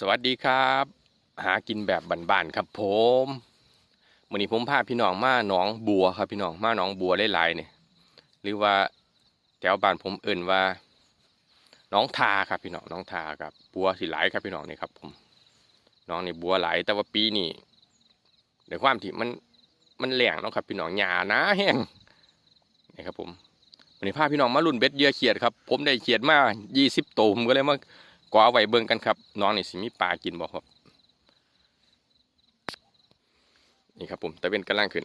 สวัสดีครับ หากินแบบบ้านๆครับผมวันนี้ผมพาพี่น้องมาหนองบัวครับพี่น้องมาหนองบัวหลายๆเนี่ยหรือว่าแถวบ้านผมเอิ่นว่าน้องทาครับพี่น้องน้องทากับบัวสิหลายครับพี่น้องนี่ครับ ผมน้องนี่บัวหลายแต่ว่าปีนี้ในความที่มันมันแหลงเนาะครับ พี่น้องหญ้าหนาแห้งนี่ครับผมวันนี้พาพี่น้องมาลุ่นเบ็ดเยื่อเขียดครับ ผมได้เขียดมา20ตัวผมก็เลยมา กว่าไว้เบิ่งกันครับ น้องนี่สิมีปลากินบ่ครับ นี่ครับผมตะเวนกำลังขึ้น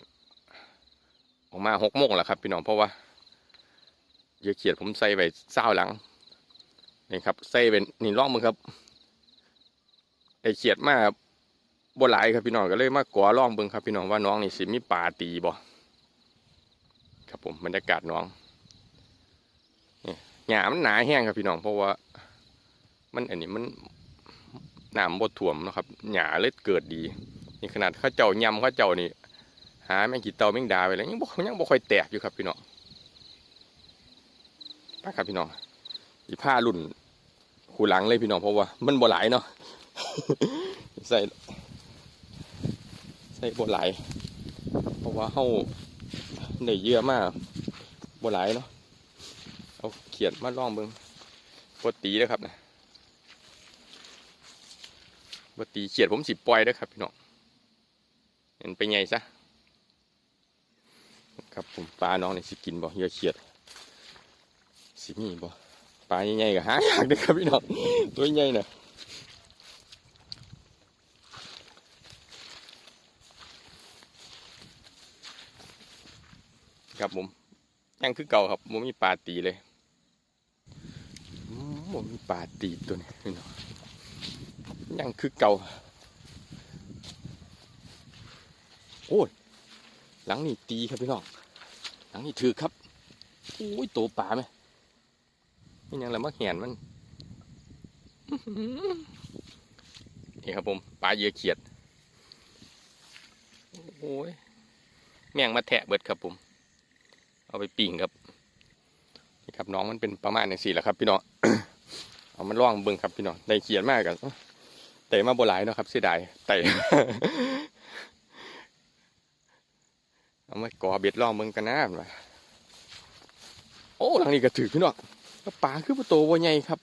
ออกมาหกโมงแล้วครับ พี่น้องเพราะว่าเยอะเขียดผมใส่ไว้เศร้าหลังนี่ครับใส่เป็นนี่ร่องมึงครับไอเขียดมาบ่หลายครับพี่น้องก็เลยมากวร่องเบิ่งครับพี่น้องว่าน้องนี่สิมีปลาตีบ่ครับผมบรรยากาศน้องนี่หญ้ามันหนาแห้งครับพี่น้องเพราะว่า มันอันนี้มันน้ำบดถ่วมนะครับหญ้าเลยเกิดดีนี่ขนาดข้าเจ้ายำข้าเจ้านี่หาแมงกีเตาแมงดาไปแล้วยังบ่ยังบ่ค่อยแตกอยู่ครับพี่น้องไปครับพี่น้องอีผ้ารุ่นคู่หลังเลยพี่น้องเพราะว่า มันบ่หลายเนาะใส่ใส่บ่หลายเพราะว่าเฮาได้เยอะมากบ่หลายเนาะเอาเขียนมาลองเบิ่งบตีเด้อครับนะ บตีเขียดผมสิปล่อยด้อครับพี่น้องเห็นไปไงซะครับผมปลาน้องนี่สิกินบ่เยอะเขียดสิมีบ่ปลาใหญ่ๆก็หายากเด้อครับพี่น้องตัวใหญ่น่ะครับผมยังคือเก่าครับผมมีปลาตีเลยผมมีปลาตีตัวนี้พี่น้อง ยังคือเก่า โอ้ยหลังนี่ตีครับพี่น้อง หลังนี่ถือครับ โอ้ยโตปลาไหมไม่ยังละมาแหนมันอื้อหือนี่ครับผมปลาเยื่อเขียด โอ้ย แมงมาแทะเบิดครับผม เอาไปปิ่งครับนี่ครับน้องมันเป็นประมาณอย่งสี่แหละครับ พี่น้อง เอามันล่องเบิ่งครับพี่น้องได้เขียนมากกัน เตะมาโบหลายเนาะครับเสียดายเตะเอามาก่อเบ็ดล่องเบิ่งกันนะว่าโอ้หลังนี้ก็ถือพี่น้องปลาคือประตูวัวใหญ่ครับ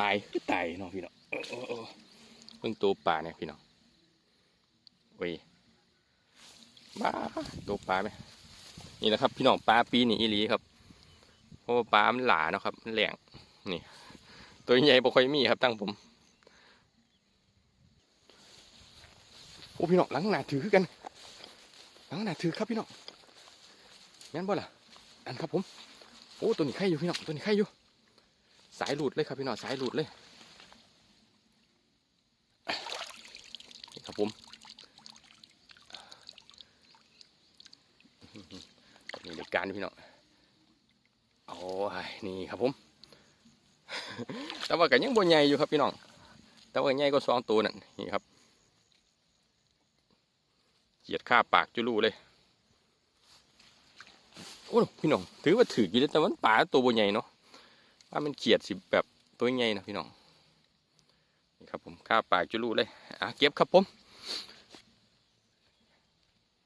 ตายคือตายเนาะพี่น้องเออเออเออเบิ่งตัวปลาเนี่ยพี่น้องเว้ยบ้าตัวปลาไหมนี่แหละครับ พี่น้องปลาปีนี่อีหลีครับเพราะว่าปลามันหลาเนาะครับมันแหลงนี่ ตัวใหญ่บ่ค่อยมีครับตั้งผมโอ้พี่น้องหลังหนาถือคือกันหลังหนาถือครับพี่น้องแม่นบ่ล่ะอันครับผมโอ้ตัวนี้ไข่อยู่พี่น้องตัวนี้ไข่อยู่ สายหลุดเลยครับพี่น้องสายหลุดเลยครับผมนี่เด็กการพี่น้องโอ้ยนี่ครับผม แต่ว่าก็ยังบ่ใหญ่อยู่ครับพี่น้อง แต่ว่าใหญ่ก็สองตัวนั่นนี่ครับเกียดข้าปากจุลูเลยโอ้พี่น้อง ถือว่าถืออยู่แล้วแต่มันป่าตัวบ่ใหญ่เนาะว่ามันเกียดสิแบบตัวใหญ่นะพี่น้องนี่ครับผมข้าปากจุลูเลยอะเก็บครับผม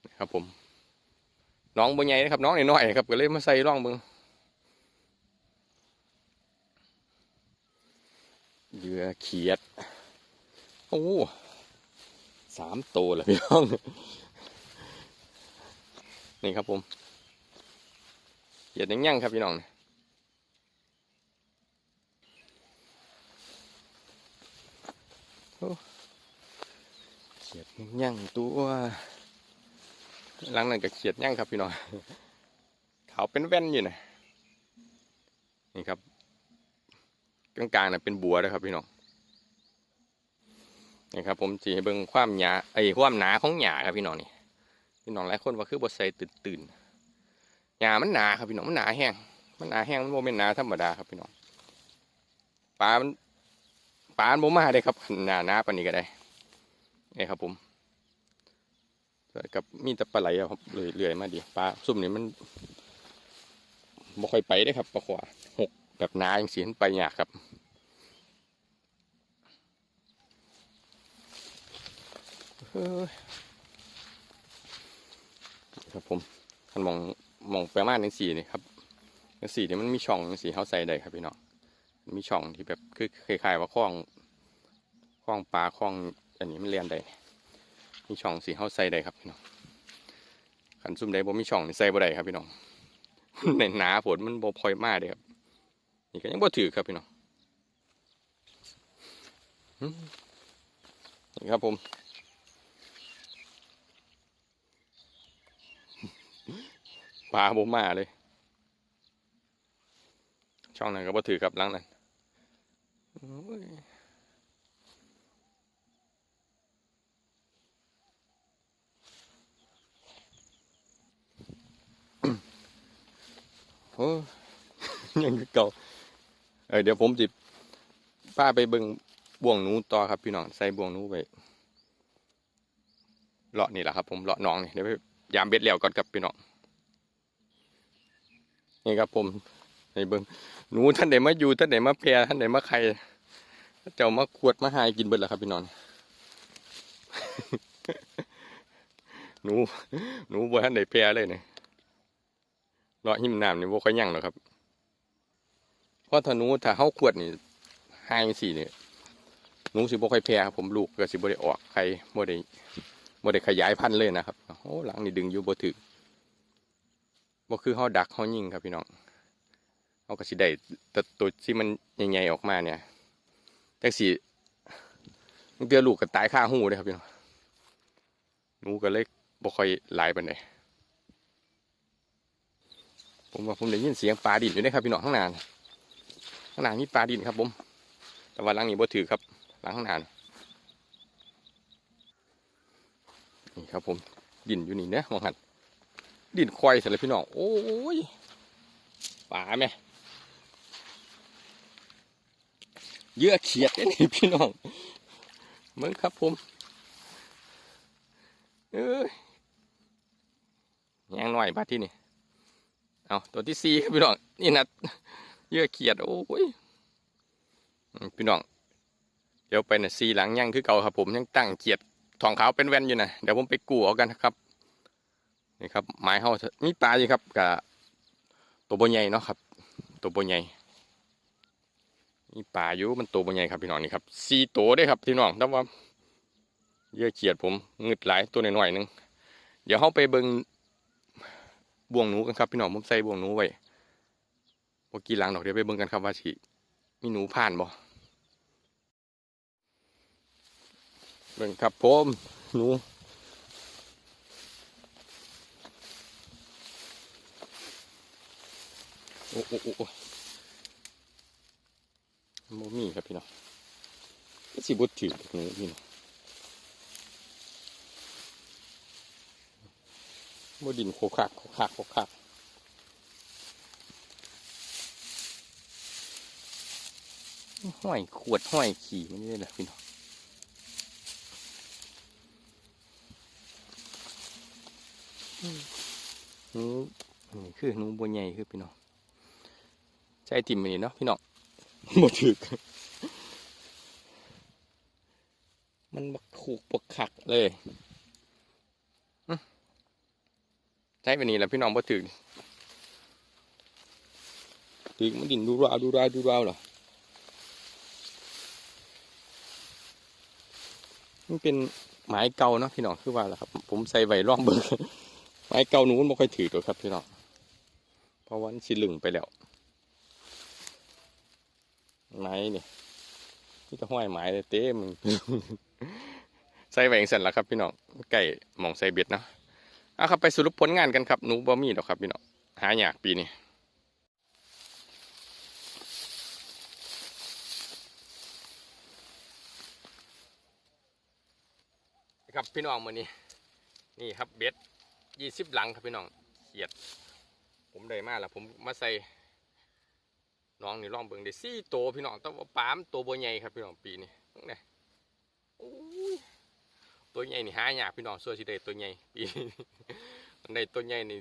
นี่ครับผมน้องบ่ใหญ่นะครับน้องน้อยๆครับก็เลยมาใส่ร่องเบิ่ง เหยื่อเขียด โอ้สามตัวแล้วพี่น้อง นี่ครับผมเขียดยังยั่งครับพี่น้องเขียดยังยั่งตัวหลังนั้นก็เขียดย่างครับพี่น้องเขาเป็นแว่นอยู่นะนี่ครับ กลางๆน่ะเป็นบัวนะครับพี่น้องนี่ครับผมจีให้เบิ่งความหยาไอ้ความหนาของหยาครับพี่น้องนี่พี่น้องหลายคนว่าคือบดใส่ตื่นตื่นๆหยามันหนาครับพี่น้องมันหนาแห้งมันหนาแห้งมันโมเป็นหนาธรรมดาครับพี่น้องปลามันปลามันบ่มาได้ครับหนาหนาปานนี้ก็ได้นี่ครับผมกับมีแต่ปลาไหลอะครับเรื่อยๆมาดิปลาซุ่มนี่มันบ่ค่อยไปได้ครับปลาขวาหก แบบน้ายัางสีนไปยากครับ ครับผมท่านมองมองไปมาณในสีนี่ครับในสีนี่มันมีช่องสีเขาใส่ได้ครับพี่น้องมีช่องที่แบบคือคล้ายๆว่าคล้องคล้องปลาคล้องอันนี้มันเรียนได้มีช่องสีเขาใส่ได้ครับพี่น้องขันซุ่มได้บ่มีช่องใส่บ่ได้ครับพี่น้องในหนาฝนมันบ่พอยมากเลยครับ นี่ก็ยังบ่ถือครับพี่น้องนี่ครับผมปลาบ่มาเลย ช่องนั้นก็บ่ถือครับหลังนั้นโอ้ยโหยังเก่า อเดี๋ยวผมจิป้าไปเบิ่งบ่วงหนูต่อครับพี่น้องใส่บ่วงหนูไปเลาะนี่แหละครับผมเลาะน้องนี่เดี๋ยวไปยามเบ็ดแล้วก่อนครับพี่น้องนี่ครับผมในเบิ่งหนูท่านไหนมาอยู่ท่านไหนมาแพรท่านไหนมาใครเจ้ามาขวดมาหายกินเบิดแล้วครับพี่น้องหนูหนูบ่ท่านไหนแพรเลยเนี่ยเลาะหิมน้ำนี่บ่ค่อยยั่งหรอกครับ เพราะถ้าหนูถ้าเฮาขวดนี่หายสิเนี่ยหนูสิบ่ค่อยแพรครับผมลูกก็สิบ่ได้ออกไข่บ่ได้บ่ได้ขยายพันธุ์เลยนะครับโอ้หลังนี่ดึงอยู่บ่ถึกบ่คือเฮาดักเฮายิงครับพี่น้องเฮาก็สิได้แต่ตัวที่มันใหญ่ๆออกมาเนี่ยจังสิมันเดือลูกก็ตายคาหูเลยครับพี่น้องหนูก็เลยบ่ค่อยหลายปานใดผมว่าผมได้ยินเสียงปลาดินอยู่เด้ครับพี่น้องข้างหน้า ข้างหน้ามีปลาดินครับผม แต่ว่าหลังนี้บ่ถือครับ หลังข้างหน้านี่ครับผมดินอยู่นี่นะมองหันดินควายเสร็จแล้วพี่น้อง โอ้ยป่าไหมเยื่อเขียดเนี่ยนี่พี่น้องเมึงครับผมเอ้ยยังหน่อยบาที่นี่ เอาตัวที่สี่ครับพี่น้อง นี่นะ เยื่อเขียดโอ้ยพี่น้อง เดี๋ยวไปน่ะซีหลังยังคือเก่าครับผมยังตั้งเกียดทองขาวเป็นแว่นอยู่นะเดี๋ยวผมไปกู้เอากันนะครับนี่ครับไม้เฮามีปลาอยู่ครับกับตัวบใหญ่เนาะครับ ตัวบใหญ่มีปลาอยู่มันตัวบใหญ่ครับพี่น้องนี่ครับสี่ตัวได้ครับพี่น้องแต่ว่าเยื่อเขียดผมงึดหลายตัวหน่อยๆหนึงเดี๋ยวเฮาไปเบิ่งบ่วงหนูกันครับพี่น้องผมใส่บ่วงหนูไว้ บ่กี่หลังดอกเดี๋ยวไปเบิ่งกันครับว่าสิมีหนูผ่านบ่เบิ่งครับผมหนูโอ้โอ้โอ้โอ้บ่มีครับพี่น้องสิบ่ถือหนูพี่น้องบ่ดินโคคักโคคักโคคัก ห้อยขวดห้อยขี่มันนี่เลยแหละพี่น้องอืมหนูนี่คือหนูบัวใหญ่คือพี่น้องใจติ่มมันนี่เนาะพี่น้องหมดถึก มันบักขูกบักขักเลยอื้อใช่แบบนี้แหละพี่น้องบ่ถึกถึกมันดินดูราวดูราวดูราวเหรอ มันเป็นไม้เก่าเนาะพี่น้องคือว่าแหละครับ ผมใส่ไว้ร่องเบิกไม้เก่าหนูมันไม่ค่อยถือตัวครับพี่น้องเพราะวามันสิลึงไปแล้วไม้นี่นี่จะห้อยไม้เต้มใส่ไว้อย่างสั่นละครับพี่น้องไก่หมองใส่เบ็ดเนาะเอาครับไปสรุปผลงานกันครับหนูบ่มีดอกครับพี่น้องหายากปีนี้ ครับพี่น้องมือนี้ นี่ครับเบ็ดยี่สิบหลังครับพี่น้องเขียด ผมได้มาแล้วผมมาใส่น้องนี่ลองเบิงได้สี่ตัวพี่น้องแต่ว่าปามตัวบ่ใหญ่ครับพี่น้องปีนี้ตั้งแต่ตัวใหญ่นี่หายากพี่น้องส่วนสิได้ตัวใหญ่ปีนี้มันได้ตัวใหญ่นี่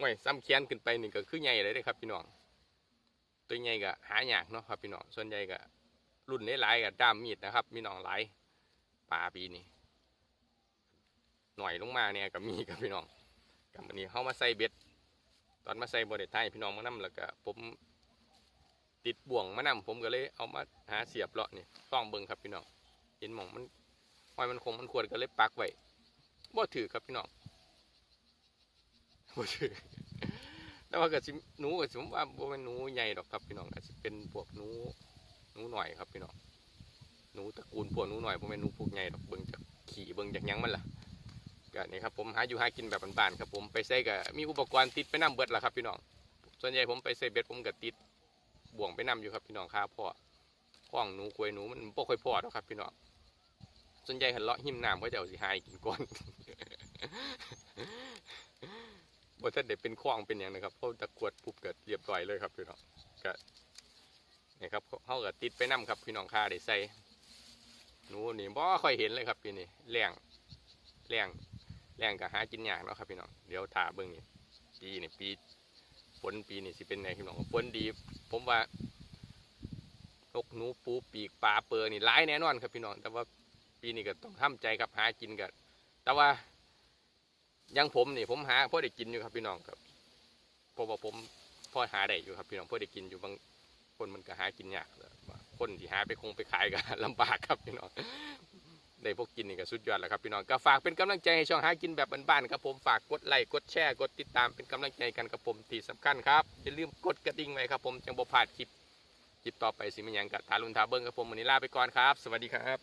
ห่ซ้ำแขนขึ้นไปนี่ก็คือใหญ่เลยเด้อครับพี่น้องตัวใหญ่ก็หายากเนาะครับพี่น้องส่วนใหญ่ก็รุ่นนี้หลายก็ด้ามมีดนะครับพี่น้องหลายปลาปีนี้ หน่อยลงมาเนี่ยก็มีครับพี่น้องกับวันนี้เข้ามาใส่เบ็ด ตอนมาใส่บริไทยพี่น้องมานํแล้วก็ผมติดบ่วงมานํผมก็เลยเอามาหาเสียบเลาะนี่ต้องเบิ่งครับพี่น้องเห็นมองมันหอยมันคงมันควรก็เลยปักไว้บ่ถือครับพี่น้องบ่ถือแต่ว่าก็สิหนูก็สิผมว่าบ่เป็นหนูใหญ่ดอกครับพี่น้องอาจจะเป็นพวกหนูหนูหน่อยครับพี่น้องหนูตระกูลพวกหนูหน่อยบ่แม่นหนูพวกใหญ่ดอกเบิ่งจากขี่เบิ่งจากยังมันล่ะ ก็นี่ครับผมหาอยู่หากินแบบบ้านๆครับผมไปใส่ก็มีอุปกรณ์ติดไปนํเบิดล่ะครับพี่น้องส่วนใหญ่ผมไปใส่เบ็ดผมก็ติดบ่วงไปนํอยู่ครับพี่น้องค่าพ่อข้องหนูควยหนูมันบ่ค่อยพอดอกครับพี่น้องส่วนใหญ่หันเลาะหิมน้ำก็จะเอาสิหายกินก่อนบ่ทันได้เป็นคล้องเป็นอย่างนะครับเพราะตะกวดปุบเกิดเรียบร้อยเลยครับพี่น้องก็นี่ครับเขาก็ติดไปนํครับพี่น้องค่าได้ใส่หนูนี่บ่ค่อยเห็นเลยครับปีนี้แรงแรง แรงก็หากินยากเนาะครับพี่น้องเดี๋ยวถาเบิ่งนี่ปีนี่ปีฝนปีนี่สิเป็นไงพี่น้องฝนดี ผมว่านกหนูปูปีกปลาเปอร์นี่ร้ายแน่นอนครับพี่น้อง แต่ว่าปีนี้ก็ต้องทำใจครับหากินกันแต่ว่ายังผมนี่ผมหาพ่อได้กินอยู่ครับพี่น้องครับเพราะว่าผมพ่อหาได้อยู่ครับพี่น้องพ่อได้กินอยู่บางคนมันก็หากินยากคนที่หาไปคงไปขายก็ลำบากครับพี่น้อง ได้พวกกินนี่ก็สุดยอดแล้วครับพี่น้องก็ฝากเป็นกำลังใจให้ช่องหากินแบบบ้านๆครับผมฝากกดไลค์กดแชร์กดติดตามเป็นกำลังใจกันกับผมที่สำคัญครับอย่าลืมกดกระดิ่งไว้ครับผมจังบ่พลาดคลิปคลิปต่อไปสิมันยังกับทารุณทาเบิ้งครับผมวันนี้ลาไปก่อนครับ สวัสดีครับ